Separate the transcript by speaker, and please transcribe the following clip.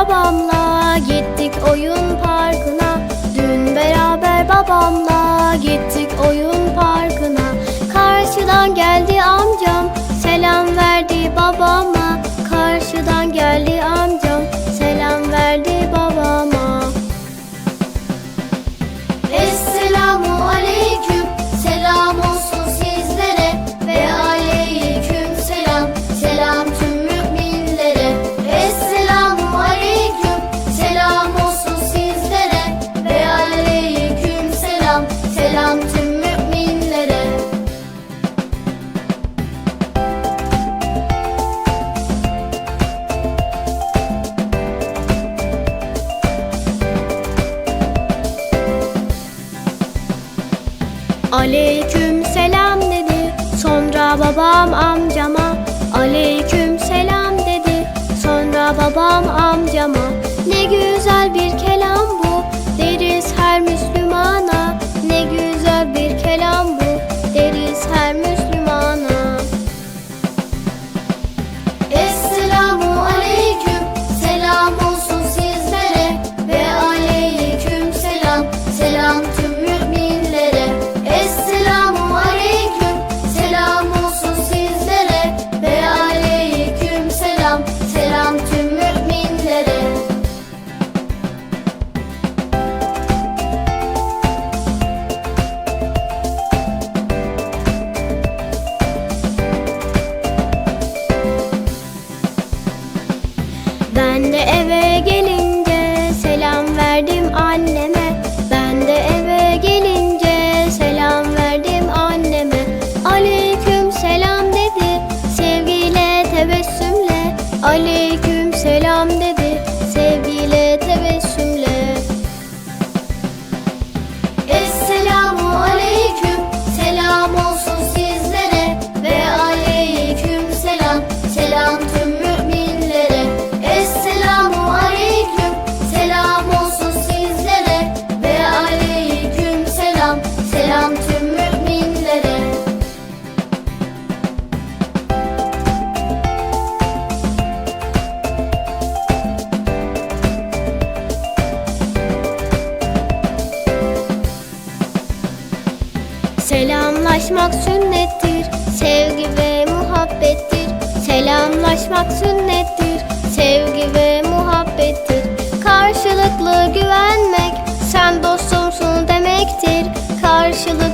Speaker 1: babamla gittik oyun parkına. Dün beraber babamla gittik oyun parkına. Karşıdan geldi amcam selam verdi babama Aleyküm selam dedi. Sonra babam amcama Aleyküm selam dedi. Sonra babam amcama Ne güzel bir kelam Ben de eve gelince selam verdim anneme. Ben de eve gelince selam verdim anneme. Aleyküm selam dedi sevgiyle tebessümle. Aleyküm selam dedi Selamlaşmak sünnettir, sevgi ve muhabbettir. Selamlaşmak sünnettir, sevgi ve muhabbettir. Karşılıklı güvenmek, sen dostumsun demektir. Karşılıklı